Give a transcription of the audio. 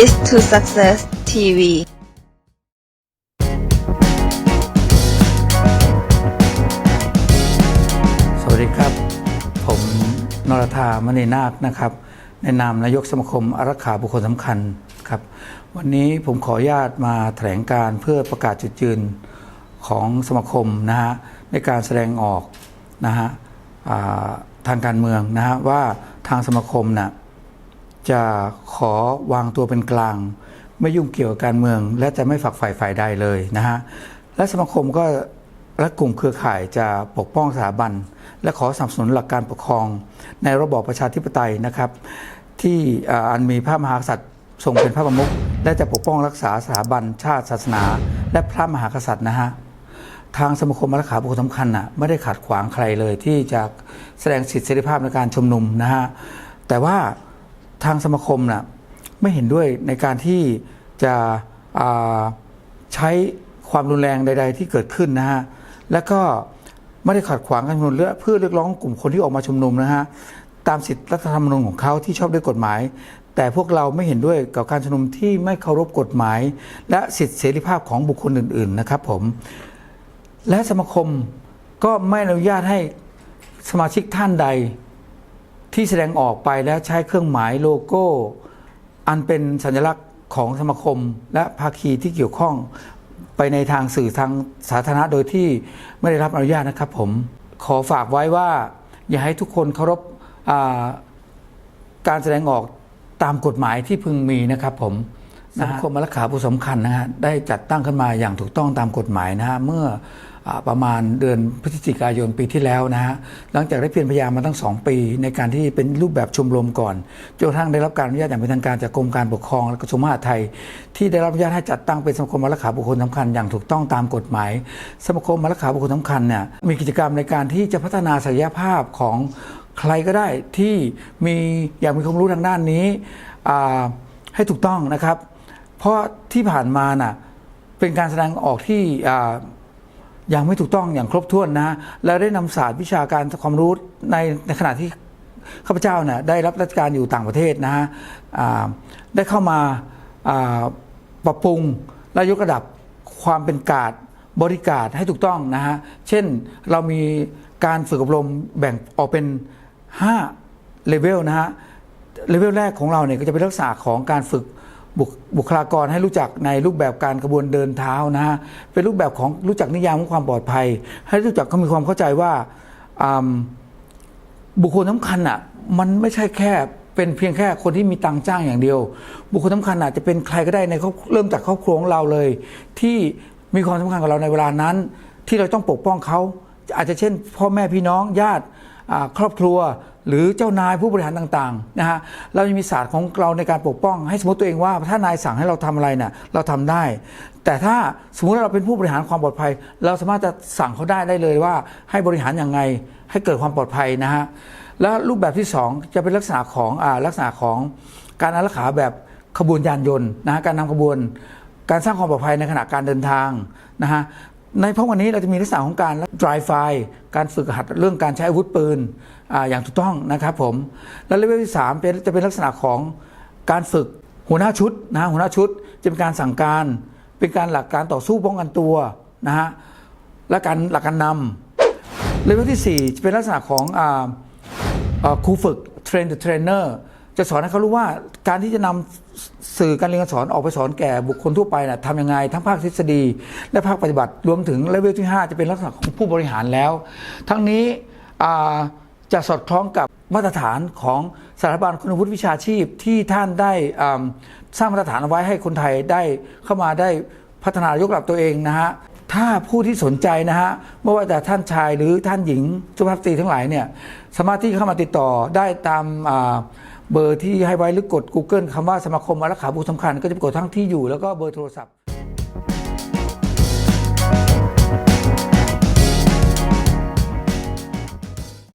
This to Success TV สวัสดีครับ ผมนรธามณีนาคนะครับ ในนามนายกสมาคมอารักขาบุคคลสำคัญครับ วันนี้ผมขออนุญาตมาแถลงการเพื่อประกาศจุดยืนของสมาคมนะฮะในการแสดงออกนะฮะทางการเมืองนะฮะว่าทางสมาคมน่ะ จะขอวางตัวเป็นกลาง ไม่ยุ่งเกี่ยวกับการเมือง และจะไม่ฝักใฝ่ฝ่ายใดเลยนะฮะและสมาคมก็และกลุ่มเครือข่ายจะปกป้องสถาบัน และขอสนับสนุนหลักการปกครอง ในระบอบประชาธิปไตยนะครับ ที่อันมีพระมหากษัตริย์ทรงเป็นพระประมุขและจะปกป้องรักษาสถาบันชาติศาสนา และพระมหากษัตริย์นะฮะทางสมาคมอารักขาบุคคลสำคัญน่ะไม่ได้ขัดขวางใครเลยที่จะแสดงสิทธิเสรีภาพในการชุมนุมนะฮะแต่ว่า ทางสมาคมน่ะไม่เห็นด้วยในการที่จะใช้ความรุนแรงใด ๆ ที่เกิดขึ้นนะฮะและก็ไม่ได้ขัดขวางการชุมนุมเพื่อเรียกร้องกลุ่มคนที่ออกมาชุมนุมนะฮะตามสิทธิรัฐธรรมนูญของเขาที่ชอบด้วยกฎหมาย แต่พวกเราไม่เห็นด้วยกับการชุมนุมที่ไม่เคารพกฎหมาย และสิทธิเสรีภาพของบุคคลอื่น ๆ นะครับผมและสมาคมก็ไม่อนุญาตให้สมาชิกท่านใด ที่แสดงออกไปแล้วใช้เครื่องหมายโลโก้ อันเป็นสัญลักษณ์ของสมาคม และภาคีที่เกี่ยวข้องไปในทางสื่อทางสาธารณะโดยที่ไม่ได้รับอนุญาตนะครับผมขอฝากไว้ว่า อย่าให้ทุกคนเคารพอ่าการแสดงออกตามกฎหมายที่พึงมีนะครับผมสังคมรักขาผู้สำคัญนะฮะได้จัดตั้งขึ้นมาอย่างถูกต้องตามกฎหมายนะฮะเมื่ออา ประมาณเดือนพฤศจิกายนปีที่แล้วนะฮะหลังจากได้เพียรพยายามมาตั้ง 2 ปี ในการที่เป็นรูปแบบชมรมก่อนจนกระทั่งได้รับการอนุญาตอย่างเป็นทางการจากกรมการปกครองและกระทรวงมหาดไทย ที่ได้รับอนุญาตให้จัดตั้งเป็นสมาคมรักขาบุคคลสำคัญอย่างถูกต้องตามกฎหมาย สมาคมรักขาบุคคลสำคัญเนี่ยมีกิจกรรมในการที่จะพัฒนาศักยภาพของใครก็ได้ที่มีอยากมีความรู้ทางด้านนี้ให้ถูกต้องนะครับ เพราะที่ผ่านมาน่ะเป็นการแสดงออกที่ อย่างไม่ถูกต้องอย่างครบถ้วนนะ แล้วได้นำศาสตร์วิชาการความรู้ในในขณะที่ข้าพเจ้าเนี่ยได้รับราชการอยู่ต่างประเทศนะฮะได้เข้ามาปรับปรุงและยกระดับความเป็นการดบริการให้ถูกต้องนะฮะ เช่นเรามีการฝึกอบรมแบ่งออกเป็น5เลเวลนะฮะ เลเวลแรกของเราเนี่ยก็จะเป็นลักษณะของการฝึก บุคลากรให้รู้จักในรูปแบบการกระบวนเดินเท้านะฮะเป็นรูปแบบของรู้จักนิยามของความปลอดภัย ให้รู้จักเขามีความเข้าใจว่าบุคคลสำคัญอะมันไม่ใช่แค่เป็นเพียงแค่คนที่มีตังค์จ้างอย่างเดียว บุคคลสำคัญอาจจะเป็นใครก็ได้ในเริ่มจากครอบครัวของเราเลย ที่มีความสำคัญกับเราในเวลานั้น ที่เราต้องปกป้องเขาอาจจะเช่น พ่อแม่พี่น้องญาติครอบครัว หรือเจ้านายผู้บริหารต่างๆนะฮะเรายังมีศาสตร์ของเราในการปกป้อง ให้สมมติตัวเองว่าถ้านายสั่งให้เราทำอะไรเนี่ยเราทำได้ แต่ถ้าสมมติว่าเราเป็นผู้บริหารความปลอดภัย เราสามารถจะสั่งเขาได้ได้เลยว่าให้บริหารอย่างไงให้เกิดความปลอดภัยนะฮะแล้วรูปแบบที่ 2 จะเป็นลักษณะของอาลักษณะของการอารักขาแบบขบวนยานยนต์นะฮะการนำขบวนการสร้างความปลอดภัยในขณะการเดินทางนะฮะ ในพวกวันนี้เราจะมีลักษณะของการ drive fire การฝึกหัดเรื่องการใช้อาวุธปืนออย่างถูกต้องนะครับผม และเลเวลที่3เป็นจะเป็นลักษณะของการฝึกหัวหน้าชุดนะหัวหน้าชุดจะเป็นการสั่งการ เป็นการหลักการต่อสู้ป้องกันตัวนะฮะและการหลักการนำเลเวลที่ 4 จะเป็นลักษณะของออครูฝึกเทรน the trainer จะสอนให้เขารู้ว่าการที่จะนำ สื่อการเรียนการสอนออกไปสอนแก่บุคคลทั่วไปนะทำยังไงทั้งภาคทฤษฎี และภาคปฏิบัติรวมถึงเลเวลที่ 5 จะเป็นลักษณะของผู้บริหารแล้ว ทั้งนี้จะสอดคล้องกับมาตรฐานของสถาบันคุณวุฒิวิชาชีพที่ท่านได้สร้างมาตรฐานเอาไว้ให้คนไทยได้เข้ามาได้พัฒนายกระดับตัวเองนะฮะถ้าผู้ที่สนใจนะฮะไม่ว่าแต่ท่านชายหรือท่านหญิงสุภาพสตรีทั้งหลายเนี่ยสามารถที่เข้ามาติดต่อได้ตามา เบอร์ที่ให้ไว้หรือกด Google คำว่าสมาคมอารักขาบุคคลสำคัญ ก็จะปรากฏทั้งที่อยู่แล้วก็เบอร์โทรศัพท์